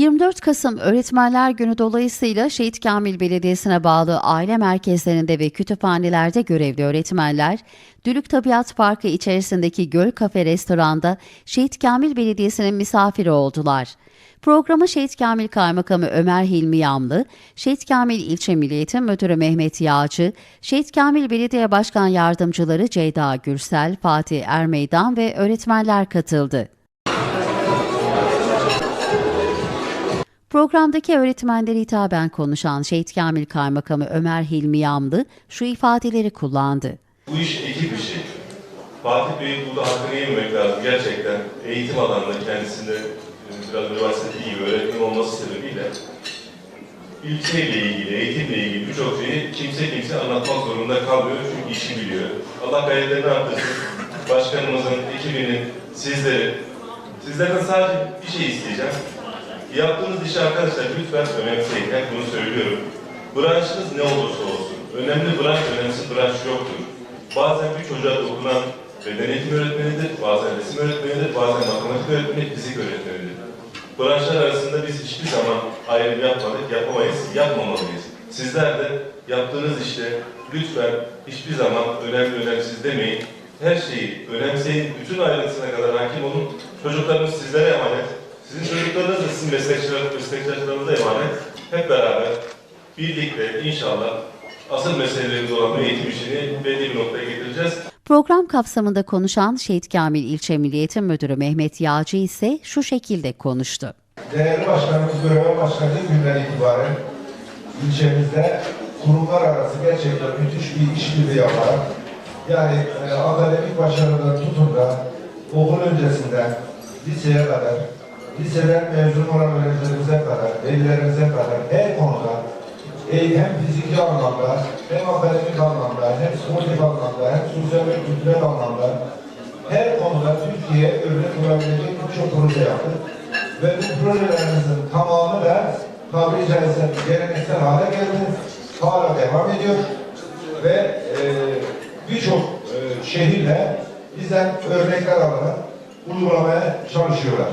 24 Kasım Öğretmenler Günü dolayısıyla Şehit Kamil Belediyesi'ne bağlı aile merkezlerinde ve kütüphanelerde görevli öğretmenler, Dülük Tabiat Parkı içerisindeki Göl Kafe restoranda Şehit Kamil Belediyesi'nin misafiri oldular. Programa Şehit Kamil Kaymakamı Ömer Hilmi Yamlı, Şehit Kamil İlçe Milli Müdürü Mehmet Yağcı, Şehit Kamil Belediye Başkan Yardımcıları Ceyda Gürsel, Fatih Ermeydan ve öğretmenler katıldı. Programdaki öğretmenlere hitaben konuşan Şehit Kamil Kaymakamı Ömer Hilmi Yamlı şu ifadeleri kullandı. Bu iş ekip işi. Fatih Bey'in burada hakkını yememek lazım. Gerçekten eğitim alanında kendisinde e, biraz bahsettiği gibi öğretmen olması sebebiyle ilçeyle ilgili, eğitimle ilgili birçok şeyi kimse kimse anlatmak zorunda kalmıyor çünkü işi biliyor. Allah gayretlerini arttırsın. Başkanımızın, ekibinin, sizleri, sizlerden sadece bir şey isteyeceğim. Yaptığınız işi arkadaşlar lütfen önemseyin. Hep bunu söylüyorum. Branşınız ne olursa olsun. Önemli branş, önemsiz branş yoktur. Bazen bir çocuğa dokunan beden eğitimi öğretmenidir, bazen resim öğretmenidir, bazen matematik öğretmeni, fizik öğretmenidir. Branşlar arasında biz hiçbir zaman ayrım yapmadık, yapamayız, yapmamalıyız. Sizler de yaptığınız işte lütfen hiçbir zaman önemli önemsiz demeyin. Her şeyi önemseyin, bütün ayrıntısına kadar hakim olun. Çocuklarımız sizlere emanet. Meslekçiler, meslektaşlarınıza emanet. Hep beraber birlikte inşallah asıl meselelerimiz olan eğitim işini belli bir noktaya getireceğiz. Program kapsamında konuşan Şehit Kamil İlçe Milli Eğitim Müdürü Mehmet Yağcı ise şu şekilde konuştu. Değerli başkanımız göreve başladığı günden itibaren ilçemizde kurumlar arası gerçekten müthiş bir işbirliği yaparak yani e, akademik başarıdan tutun da okul öncesinden liseye kadar, liseden mezun olan öğrencilerimize kadar, velilerimize kadar her konuda hem fiziki anlamda, hem akademik anlamda, hem sportif anlamda, hem sosyal ve kültürel anlamda her konuda Türkiye örnek olabilecek birçok proje yaptık. Ve bu projelerimizin tamamı da tabiri caizse geleneksel hale geldi. Hala devam ediyor. Ve e, birçok e, şehirle bizden örnekler alarak uygulamaya çalışıyorlar.